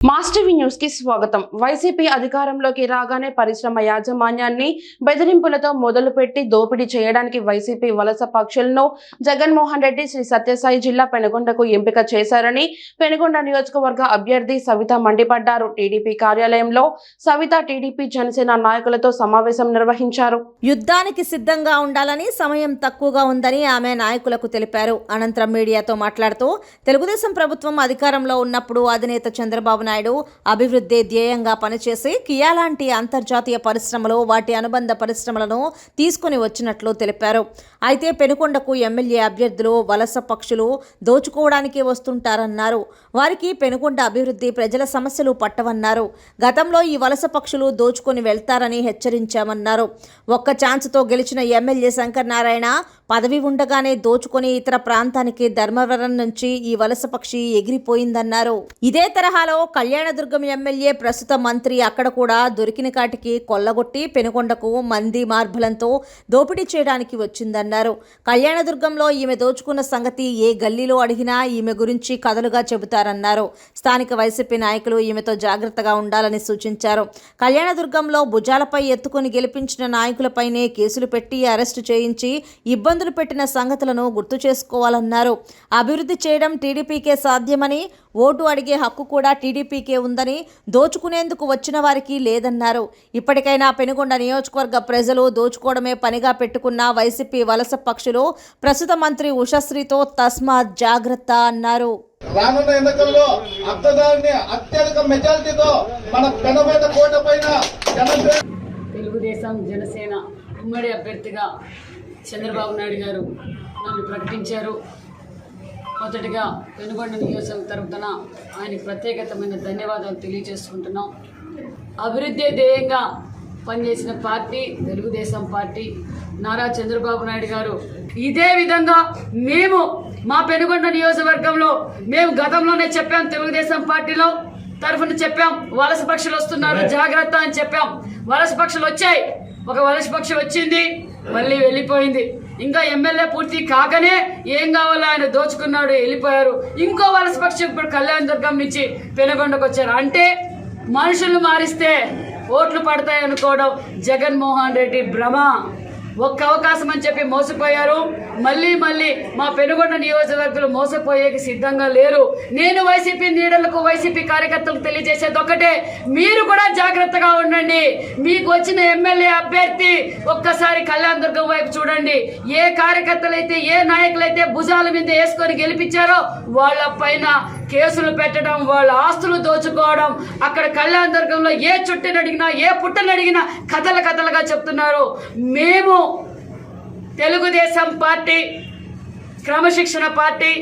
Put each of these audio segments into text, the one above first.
Master V న్యూస్కి స్వాగతం. YCP అధికారంలోకి రాగానే పరిశ్రమ యాజమాన్యాన్ని బెదిరింపులతో మొదలుపెట్టి దోపిడీ చేయడానికి వైసీపీ వలస పక్షులను జగన్మోహన్ రెడ్డి శ్రీ సత్యసాయి జిల్లా పెనుగొండకు ఎంపిక చేశారని పెనుగొండ నియోజకవర్గ అభ్యర్థి సవిత మండిపడ్డారు. టీడీపీ కార్యాలయంలో సవిత టీడీపీ జనసేన నాయకులతో సమావేశం నిర్వహించారు. యుద్ధానికి సిద్ధంగా ఉండాలని సమయం తక్కువగా ఉందని ఆమె నాయకులకు తెలిపారు. అనంతరం మీడియాతో మాట్లాడుతూ తెలుగుదేశం ప్రభుత్వం అధికారంలో ఉన్నప్పుడు అధినేత చంద్రబాబు నాయుడు అభివృద్ధి ధ్యేయంగా పనిచేసి కియా లాంటి అంతర్జాతీయ పరిశ్రమలు వాటి అనుబంధ పరిశ్రమలను తీసుకుని వచ్చినట్లు తెలిపారు. అయితే పెనుకొండకు ఎమ్మెల్యే అభ్యర్థులు వలస పక్షులు దోచుకోవడానికి వస్తుంటారన్నారు. వారికి పెనుకొండ అభివృద్ధి ప్రజల సమస్యలు పట్టవన్నారు. గతంలో ఈ వలస పక్షులు దోచుకొని వెళ్తారని హెచ్చరించామన్నారు. ఒక్క ఛాన్స్తో గెలిచిన ఎమ్మెల్యే శంకర్ నారాయణ పదవి ఉండగానే దోచుకొని ఇతర ప్రాంతానికి ధర్మవరం నుంచి ఈ వలస పక్షి ఎగిరిపోయిందన్నారు. ఇదే తరహాలో కళ్యాణదుర్గం ఎమ్మెల్యే ప్రస్తుత మంత్రి అక్కడ కూడా దొరికిన కాటికి కొల్లగొట్టి పెనుకొండకు మంది మార్బలంతో దోపిడీ చేయడానికి వచ్చిందన్నారు. కళ్యాణదుర్గంలో ఈమె దోచుకున్న సంగతి ఏ గల్లీలో అడిగినా ఈమె గురించి కథలుగా చెబుతారన్నారు. స్థానిక వైసీపీ నాయకులు ఈమెతో జాగ్రత్తగా ఉండాలని సూచించారు. కళ్యాణదుర్గంలో భుజాలపై ఎత్తుకుని గెలిపించిన నాయకులపైనే కేసులు పెట్టి అరెస్టు చేయించి ఇబ్బందులు పెట్టిన సంగతులను గుర్తు చేసుకోవాలన్నారు. అభివృద్ధి చేయడం టీడీపీకే సాధ్యమని ఓటు అడిగే హక్కు కూడా టీడీపీకే ఉందని దోచుకునేందుకు వచ్చిన వారికి లేదన్నారు. ఇప్పటికైనా పెనుగొండ నియోజకవర్గ ప్రజలు దోచుకోవడమే పనిగా పెట్టుకున్న వైసీపీ వలస పక్షులు ప్రస్తుత మంత్రి ఉషశ్రీతో తస్మాత్ జాగ్రత్త అన్నారు. రానున్న ఎన్నికల్లో అత్తదారిని అత్యధిక మెజారిటీతో మన పెనబేట కోట పైన తెలుగుదేశం జనసేన ఉమ్మడి అభ్యర్థిగా చంద్రబాబు నాయుడు గారు నన్ను ప్రకటించారు. మొదటిగా పెనుగొండ నియోజకవర్గం తరపున ఆయనకు ప్రత్యేకతమైన ధన్యవాదాలు తెలియజేసుకుంటున్నాం. అభివృద్ధి ధ్యేయంగా పనిచేసిన పార్టీ తెలుగుదేశం పార్టీ నారా చంద్రబాబు నాయుడు గారు ఇదే విధంగా మేము మా పెనుగొండ నియోజకవర్గంలో మేము గతంలోనే చెప్పాం తెలుగుదేశం పార్టీలో తరఫున చెప్పాం వలస పక్షులు వస్తున్నారు జాగ్రత్త అని చెప్పాం. వలస పక్షులు వచ్చాయి. ఒక వలస పక్షి వచ్చింది మళ్ళీ వెళ్ళిపోయింది. ఇంకా ఎమ్మెల్యే పూర్తి కాకనే ఏం కావాలో ఆయన దోచుకున్నాడు వెళ్ళిపోయారు. ఇంకో వలస పక్షం ఇప్పుడు కళ్యాణ దుర్గం నుంచి పెనుగొండకు వచ్చారు. అంటే మనుషులు మారిస్తే ఓట్లు పడతాయి అనుకోవడం జగన్మోహన్ రెడ్డి భ్రమ. ఒక్క అవకాశం అని చెప్పి మోసపోయారు. మళ్ళీ మళ్ళీ మా పెనుగొండ నియోజకవర్గులు మోసపోయేకి సిద్ధంగా లేరు. నేను వైసీపీ నీడలకు వైసీపీ కార్యకర్తలకు తెలియజేసేది ఒకటే మీరు కూడా జాగ్రత్తగా ఉండండి. మీకు వచ్చిన ఎమ్మెల్యే అభ్యర్థి ఒక్కసారి కళ్యాణ్ దుర్గం వైపు చూడండి. ఏ కార్యకర్తలైతే ఏ నాయకులైతే భుజాల మీద వేసుకొని గెలిపించారో వాళ్ళ పైన కేసులు పెట్టడం వాళ్ళ ఆస్తులు దోచుకోవడం అక్కడ కళ్యాణ దుర్గంలో ఏ చుట్టని అడిగినా ఏ పుట్టని అడిగినా కథలు కథలుగా చెప్తున్నారు. మేము తెలుగుదేశం పార్టీ క్రమశిక్షణ పార్టీ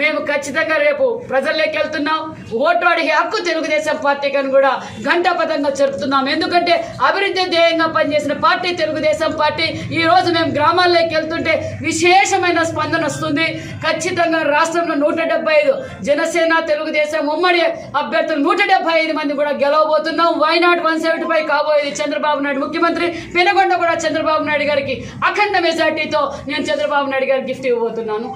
మేము ఖచ్చితంగా రేపు ప్రజల్లోకి వెళ్తున్నాం. ఓటు అడిగే హక్కు తెలుగుదేశం పార్టీకి అని కూడా ఘంటాపథంగా జరుపుతున్నాం. ఎందుకంటే అభివృద్ధి ధ్యేయంగా పనిచేసిన పార్టీ తెలుగుదేశం పార్టీ. ఈరోజు మేము గ్రామాల్లోకి వెళ్తుంటే విశేషమైన స్పందన వస్తుంది. ఖచ్చితంగా రాష్ట్రంలో నూట డెబ్బై ఐదు జనసేన తెలుగుదేశం ఉమ్మడి అభ్యర్థులు నూట డెబ్బై ఐదు మంది కూడా గెలవబోతున్నాం. Why not one seventy five కాబోయేది Chandrababu Naidu ముఖ్యమంత్రి. పెనగొండ కూడా చంద్రబాబు నాయుడు గారికి అఖండ మెజార్టీతో నేను చంద్రబాబు నాయుడు గారికి గిఫ్ట్ ఇవ్వబోతున్నాను.